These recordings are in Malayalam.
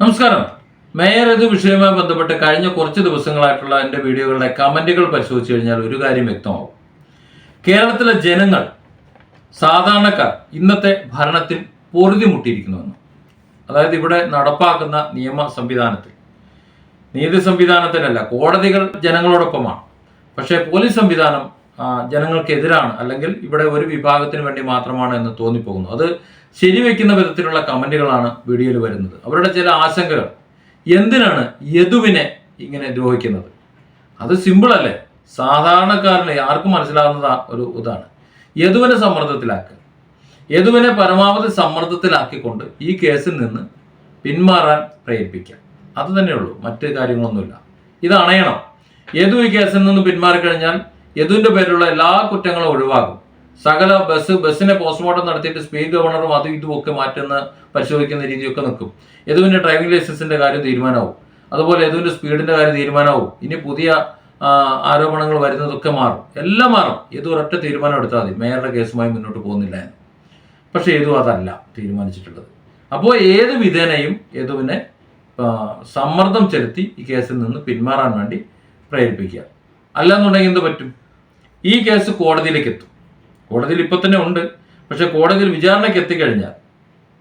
നമസ്കാരം. മേയർ ഇത് വിഷയവുമായി ബന്ധപ്പെട്ട് കഴിഞ്ഞ കുറച്ച് ദിവസങ്ങളായിട്ടുള്ള എന്റെ വീഡിയോകളുടെ കമന്റുകൾ പരിശോധിച്ചു കഴിഞ്ഞാൽ ഒരു കാര്യം വ്യക്തമാവും. കേരളത്തിലെ ജനങ്ങൾ സാധാരണക്കാർ ഇന്നത്തെ ഭരണത്തിൽ പൊറുതിമുട്ടിയിരിക്കുന്നുവെന്ന്. അതായത് ഇവിടെ നടപ്പാക്കുന്ന നിയമ സംവിധാനത്തിൽ. നീതി സംവിധാനത്തിലല്ല കോടതികൾ ജനങ്ങളോടൊപ്പമാണ്. പക്ഷേ പോലീസ് സംവിധാനം ജനങ്ങൾക്കെതിരാണ്. അല്ലെങ്കിൽ ഇവിടെ ഒരു വിഭാഗത്തിന് വേണ്ടി മാത്രമാണ് എന്ന് തോന്നിപ്പോകുന്നു. അത് ശരിവെക്കുന്ന വിധത്തിലുള്ള കമന്റുകളാണ് വീഡിയോയിൽ വരുന്നത്. അവരുടെ ചില ആശങ്കകൾ. എന്തിനാണ് യദുവിനെ ഇങ്ങനെ ദ്രോഹിക്കുന്നത്? അത് സിമ്പിൾ അല്ലേ? സാധാരണക്കാരന് ആർക്കും മനസ്സിലാവുന്ന ഒരു ഇതാണ്. യദുവിനെ സമ്മർദ്ദത്തിലാക്കുക. യദുവിനെ പരമാവധി സമ്മർദ്ദത്തിലാക്കിക്കൊണ്ട് ഈ കേസിൽ നിന്ന് പിന്മാറാൻ പ്രേരിപ്പിക്കുക. അത് തന്നെയുള്ളൂ. മറ്റ് കാര്യങ്ങളൊന്നുമില്ല. ഇത് അണയണം. യദു ഈ കേസിൽ നിന്ന് പിന്മാറിക്കഴിഞ്ഞാൽ യദുവിന്റെ പേരിലുള്ള എല്ലാ കുറ്റങ്ങളും ഒഴിവാകും. സകല ബസ് ബസ്സിനെ പോസ്റ്റ്മോർട്ടം നടത്തിയിട്ട് സ്പീഡ് ഗവർണറും അതും ഇതും ഒക്കെ മാറ്റുന്ന പരിശോധിക്കുന്ന രീതിയൊക്കെ നിൽക്കും. യദുവിന്റെ ഡ്രൈവിംഗ് ലൈസൻസിന്റെ കാര്യം തീരുമാനമാവും. അതുപോലെ യദുവിന്റെ സ്പീഡിന്റെ കാര്യം തീരുമാനമാവും. ഇനി പുതിയ ആരോപണങ്ങൾ വരുന്നതൊക്കെ മാറും. എല്ലാം മാറും. യദു ഒരൊറ്റ തീരുമാനം എടുത്താൽ മതി. മേയറുടെ കേസുമായി മുന്നോട്ട് പോകുന്നില്ല എന്ന്. പക്ഷേ യദു അതല്ല തീരുമാനിച്ചിട്ടുള്ളത്. അപ്പോൾ ഏത് വിധേനയും യദുവിനെ സമ്മർദ്ദം ചെലുത്തി ഈ കേസിൽ നിന്ന് പിന്മാറാൻ വേണ്ടി പ്രേരിപ്പിക്കുക. അല്ലാന്നുണ്ടെങ്കിൽ എന്ത് പറ്റും? ഈ കേസ് കോടതിയിലേക്ക് എത്തും. കോടതിയിൽ ഇപ്പൊ തന്നെ ഉണ്ട്. പക്ഷെ കോടതിയിൽ വിചാരണയ്ക്ക് എത്തിക്കഴിഞ്ഞാൽ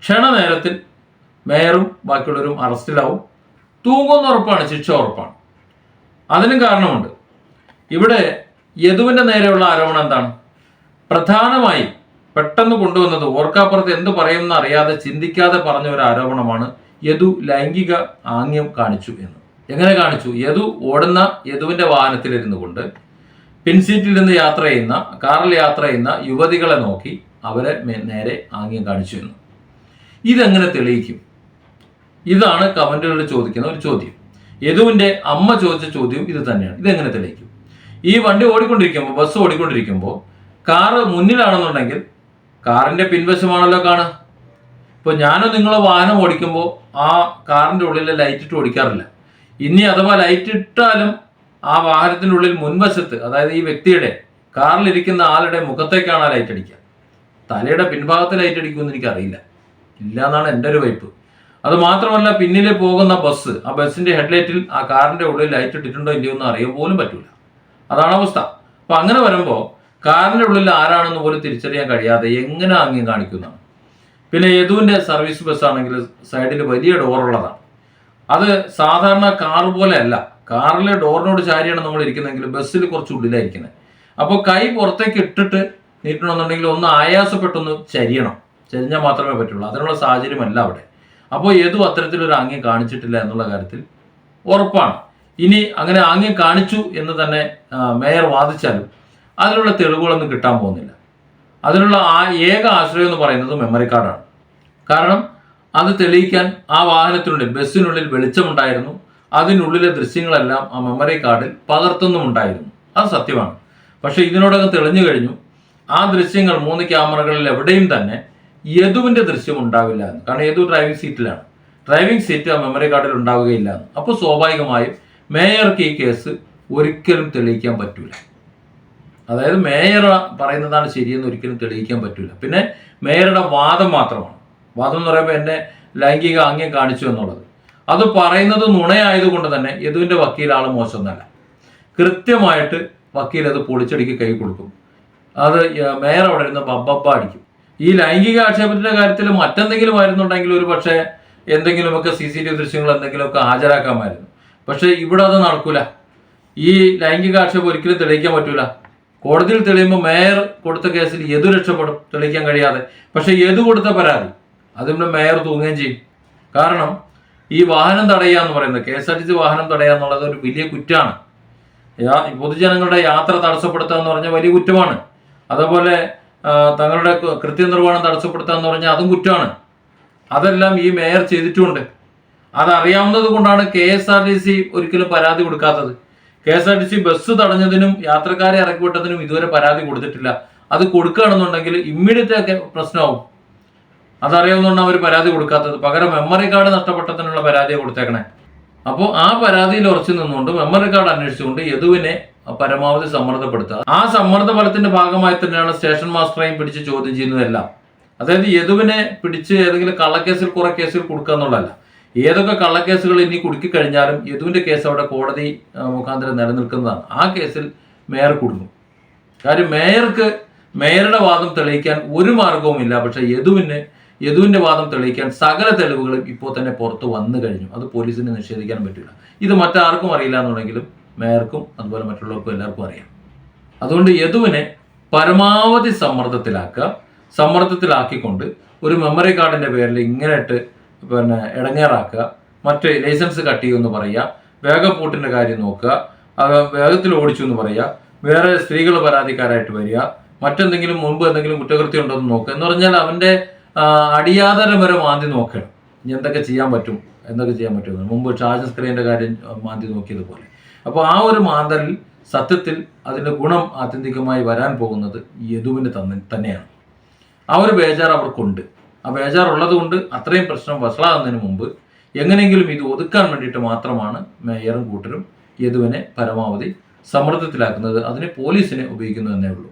ക്ഷണനേരത്തിൽ മേയറും ബാക്കിയുള്ളവരും അറസ്റ്റിലാവും. തൂങ്ങുന്ന ഉറപ്പാണ് ശിക്ഷ ഉറപ്പാണ്. അതിനും കാരണമുണ്ട്. ഇവിടെ യദുവിന്റെ നേരെയുള്ള ആരോപണം എന്താണ്? പ്രധാനമായി പെട്ടെന്ന് കൊണ്ടുവന്നത് ഓർക്കാപ്പുറത്ത് എന്ത് പറയുമെന്ന് അറിയാതെ ചിന്തിക്കാതെ പറഞ്ഞ ഒരു ആരോപണമാണ് യദു ലൈംഗിക ആംഗ്യം കാണിച്ചു എന്ന്. എങ്ങനെ കാണിച്ചു? യദു ഓടുന്ന യദുവിന്റെ വാഹനത്തിലിരുന്നു കൊണ്ട് പിൻസീറ്റിൽ നിന്ന് യാത്ര ചെയ്യുന്ന കാറിൽ യാത്ര ചെയ്യുന്ന യുവതികളെ നോക്കി അവരെ നേരെ ആംഗ്യം കാണിച്ചു എന്ന് ഇതെങ്ങനെ തെളിയിക്കും? ഇതാണ് കമന്റുകളിൽ ചോദിക്കുന്ന ഒരു ചോദ്യം. യദുവിന്റെ അമ്മ ചോദിച്ച ചോദ്യം ഇത് തന്നെയാണ്. ഇതെങ്ങനെ തെളിയിക്കും? ഈ വണ്ടി ഓടിക്കൊണ്ടിരിക്കുമ്പോൾ ബസ് ഓടിക്കൊണ്ടിരിക്കുമ്പോൾ കാറ് മുന്നിലാണെന്നുണ്ടെങ്കിൽ കാറിന്റെ പിൻവശമാണല്ലോ കാണുക. ഇപ്പോൾ ഞാനോ നിങ്ങളോ വാഹനം ഓടിക്കുമ്പോൾ ആ കാറിന്റെ ഉള്ളിലെ ലൈറ്റ് ഇട്ട് ഓടിക്കാറില്ല. ഇനി അഥവാ ലൈറ്റ് ഇട്ടാലും ആ വാഹനത്തിനുള്ളിൽ മുൻവശത്ത് അതായത് ഈ വ്യക്തിയുടെ കാറിലിരിക്കുന്ന ആളുടെ മുഖത്തേക്കാണ് ലൈറ്റ് അടിക്കുക. തലയുടെ പിൻഭാഗത്ത് ലൈറ്റ് അടിക്കുമെന്ന് എനിക്കറിയില്ല. ഇല്ല എന്നാണ് എന്റെ ഒരു വൈപ്പ്. അത് മാത്രമല്ല പിന്നിൽ പോകുന്ന ബസ് ആ ബസ്സിന്റെ ഹെഡ്ലൈറ്റിൽ ആ കാറിന്റെ ഉള്ളിൽ ലൈറ്റ് ഇട്ടിട്ടുണ്ടോ ഇല്ലയോ എന്ന് അറിയാൻ പോലും പറ്റൂല. അതാണ് അവസ്ഥ. അപ്പൊ അങ്ങനെ വരുമ്പോൾ കാറിന്റെ ഉള്ളിൽ ആരാണെന്ന് പോലും തിരിച്ചറിയാൻ കഴിയാതെ എങ്ങനെ ആംഗ്യം കാണിക്കുന്നതാണ്? പിന്നെ യദുവിന്റെ സർവീസ് ബസ് ആണെങ്കിൽ സൈഡിൽ വലിയ ഡോറുള്ളതാണ് അത് സാധാരണ കാർ പോലെ അല്ല. കാറിലെ ഡോറിനോട് ചാരിയാണ് നമ്മൾ ഇരിക്കുന്നതെങ്കിൽ ബസ്സിൽ കുറച്ച് ഉള്ളിലായിരിക്കുന്നത്. അപ്പോൾ കൈ പുറത്തേക്ക് ഇട്ടിട്ട് നീട്ടണമെന്നുണ്ടെങ്കിൽ ഒന്ന് ആയാസപ്പെട്ടൊന്ന് ചരിയണം. ചരിഞ്ഞാൽ മാത്രമേ പറ്റുള്ളൂ. അതിനുള്ള സാഹചര്യമല്ല അവിടെ. അപ്പോൾ ഏതും അത്തരത്തിലൊരു ആംഗ്യം കാണിച്ചിട്ടില്ല എന്നുള്ള കാര്യത്തിൽ ഉറപ്പാണ്. ഇനി അങ്ങനെ ആംഗ്യം കാണിച്ചു എന്ന് തന്നെ മേയർ വാദിച്ചാലും അതിനുള്ള തെളിവുകളൊന്നും കിട്ടാൻ പോകുന്നില്ല. അതിനുള്ള ആ ഏക ആശ്രയം എന്ന് പറയുന്നത് മെമ്മറി കാർഡാണ്. കാരണം അത് തെളിയിക്കാൻ ആ വാഹനത്തിനുള്ളിൽ ബസ്സിനുള്ളിൽ വെളിച്ചമുണ്ടായിരുന്നു. അതിനുള്ളിലെ ദൃശ്യങ്ങളെല്ലാം ആ മെമ്മറി കാർഡിൽ പകർത്തുന്നുമുണ്ടായിരുന്നു. അത് സത്യമാണ്. പക്ഷെ ഇതിനോടകം തെളിഞ്ഞു കഴിഞ്ഞു ആ ദൃശ്യങ്ങൾ മൂന്ന് ക്യാമറകളിൽ എവിടെയും തന്നെ യദുവിന്റെ ദൃശ്യം ഉണ്ടാവില്ല എന്ന്. കാരണം യദു ഡ്രൈവിംഗ് സീറ്റിലാണ് ഡ്രൈവിംഗ് സീറ്റ് ആ മെമ്മറി കാർഡിൽ ഉണ്ടാവുകയില്ല എന്ന്. അപ്പോൾ സ്വാഭാവികമായും മേയർക്ക് ഈ കേസ് ഒരിക്കലും തെളിയിക്കാൻ പറ്റില്ല അതായത് മേയർ പറയുന്നതാണ് ശരിയെന്ന് ഒരിക്കലും തെളിയിക്കാൻ പറ്റില്ല പിന്നെ മേയറുടെ വാദം മാത്രമാണ്. വാദം എന്ന് പറയുമ്പോൾ എന്നെ ലൈംഗിക ആംഗ്യം കാണിച്ചു എന്നുള്ളത്. അത് പറയുന്നത് നുണയായതുകൊണ്ട് തന്നെ യദുവിന്റെ വക്കീൽ ആൾ മോശമൊന്നല്ല. കൃത്യമായിട്ട് വക്കീൽ അത് പൊളിച്ചടിക്ക് കൈ കൊടുക്കും. അത് മേയർ അവിടെ ഇരുന്ന് ബബ്ബപ്പ അടിക്കും. ഈ ലൈംഗിക ആക്ഷേപത്തിന്റെ കാര്യത്തിൽ മറ്റെന്തെങ്കിലും ആയിരുന്നുണ്ടെങ്കിൽ ഒരു പക്ഷേ എന്തെങ്കിലുമൊക്കെ സി സി ടി വി ദൃശ്യങ്ങൾ എന്തെങ്കിലുമൊക്കെ ഹാജരാക്കാമായിരുന്നു. പക്ഷേ ഇവിടെ അത് നടക്കൂല. ഈ ലൈംഗിക ആക്ഷേപം ഒരിക്കലും തെളിയിക്കാൻ പറ്റൂല. കോടതിയിൽ തെളിയുമ്പോൾ മേയർ കൊടുത്ത കേസിൽ യദു രക്ഷപ്പെടും തെളിയിക്കാൻ കഴിയാതെ. പക്ഷേ യദു കൊടുത്ത പരാതി അതിന് മേയർ തൂങ്ങുകയും ചെയ്യും. കാരണം ഈ വാഹനം തടയുക എന്ന് പറയുന്നത് K S R T C വാഹനം തടയുക എന്നുള്ളത് ഒരു വലിയ കുറ്റമാണ് പൊതുജനങ്ങളുടെ യാത്ര തടസ്സപ്പെടുത്തുക എന്ന് പറഞ്ഞാൽ വലിയ കുറ്റമാണ്. അതേപോലെ തങ്ങളുടെ കൃത്യനിർവഹണം തടസ്സപ്പെടുത്തുക എന്ന് പറഞ്ഞാൽ അതും കുറ്റമാണ് അതെല്ലാം ഈ മേയർ ചെയ്തിട്ടുമുണ്ട് അതറിയാവുന്നത് കൊണ്ടാണ് K S R T C ഒരിക്കലും പരാതി കൊടുക്കാത്തത്. K S R T C bus തടഞ്ഞതിനും യാത്രക്കാരെ ഇറക്കിവിട്ടതിനും ഇതുവരെ പരാതി കൊടുത്തിട്ടില്ല. അത് കൊടുക്കുകയാണെന്നുണ്ടെങ്കിൽ ഇമ്മീഡിയറ്റ് പ്രശ്നമാവും. അതറിയാവുന്നതുകൊണ്ട് അവർ പരാതി കൊടുക്കാത്തത്. പകരം മെമ്മറി കാർഡ് നഷ്ടപ്പെട്ടതിനുള്ള പരാതിയെ കൊടുത്തേക്കണേ. അപ്പോൾ ആ പരാതിയിൽ ഉറച്ചു നിന്നുകൊണ്ട് മെമ്മറി കാർഡ് അന്വേഷിച്ചുകൊണ്ട് യദുവിനെ പരമാവധി സമ്മർദ്ദപ്പെടുത്തുക. ആ സമ്മർദ്ദ ഫലത്തിന്റെ ഭാഗമായി തന്നെയാണ് സ്റ്റേഷൻ മാസ്റ്ററെയും പിടിച്ച് ചോദ്യം ചെയ്യുന്നതെല്ലാം. അതായത് യദുവിനെ പിടിച്ച് ഏതെങ്കിലും കള്ളക്കേസിൽ കുറെ കേസിൽ കൊടുക്കുക എന്നുള്ളതല്ല. ഏതൊക്കെ കള്ളക്കേസുകൾ ഇനി കുടുക്കി കഴിഞ്ഞാലും യദുവിന്റെ കേസ് അവിടെ കോടതി മുഖാന്തരം നിലനിൽക്കുന്നതാണ്. ആ കേസിൽ മേയർ കുടുങ്ങും. കാര്യം മേയർക്ക് മേയറുടെ വാദം തെളിയിക്കാൻ ഒരു മാർഗവുമില്ല. പക്ഷെ യദുവിന് യദുവിന്റെ വാദം തെളിയിക്കാൻ സകല തെളിവുകളും ഇപ്പോൾ തന്നെ പുറത്ത് വന്നു കഴിഞ്ഞു. അത് പോലീസിന് നിഷേധിക്കാൻ പറ്റില്ല. ഇത് മറ്റാർക്കും അറിയില്ല എന്നുണ്ടെങ്കിലും മേയർക്കും അതുപോലെ മറ്റുള്ളവർക്കും എല്ലാവർക്കും അറിയാം. അതുകൊണ്ട് യദുവിനെ പരമാവധി സമ്മർദ്ദത്തിലാക്കുക സമ്മർദ്ദത്തിലാക്കിക്കൊണ്ട് ഒരു മെമ്മറി കാർഡിന്റെ പേരിൽ ഇങ്ങനെ ഇട്ട് പിന്നെ ഇടങ്ങേറാക്കുക മറ്റ് ലൈസൻസ് കട്ട് ചെയ്യുമെന്ന് പറയുക വേഗപ്പൂട്ടിന്റെ കാര്യം നോക്കുക അത് വേഗത്തിൽ ഓടിച്ചു എന്ന് പറയുക വേറെ സ്ത്രീകൾ പരാതിക്കാരായിട്ട് വരിക മറ്റെന്തെങ്കിലും മുൻപ് എന്തെങ്കിലും കുറ്റകൃത്യം ഉണ്ടോ എന്ന് നോക്കുക. എന്ന് പറഞ്ഞാൽ അവന്റെ വരെ മാന്തി നോക്കണം. ഇനി എന്തൊക്കെ ചെയ്യാൻ പറ്റും എന്തൊക്കെ ചെയ്യാൻ പറ്റും? മുമ്പ് ചാർജ് സ്ക്രീന്റെ കാര്യം മാന്തി നോക്കിയതുപോലെ. അപ്പോൾ ആ ഒരു മാന്തലിൽ സത്യത്തിൽ അതിന്റെ ഗുണം ആത്യന്തികമായി വരാൻ പോകുന്നത് യദുവിന് തന്നെ തന്നെയാണ്. ആ ഒരു ബേജാർ അവർക്കുണ്ട്. ആ ബേജാർ ഉള്ളത് കൊണ്ട് അത്രയും പ്രശ്നം വഷളാകുന്നതിന് മുമ്പ് എങ്ങനെയെങ്കിലും ഇത് ഒതുക്കാൻ വേണ്ടിയിട്ട് മാത്രമാണ് മേയറും കൂട്ടരും യദുവിനെ പരമാവധി സമ്മർദ്ദത്തിലാക്കുന്നത് അതിന് പോലീസിനെ ഉപയോഗിക്കുന്നതെന്നേ ഉള്ളൂ.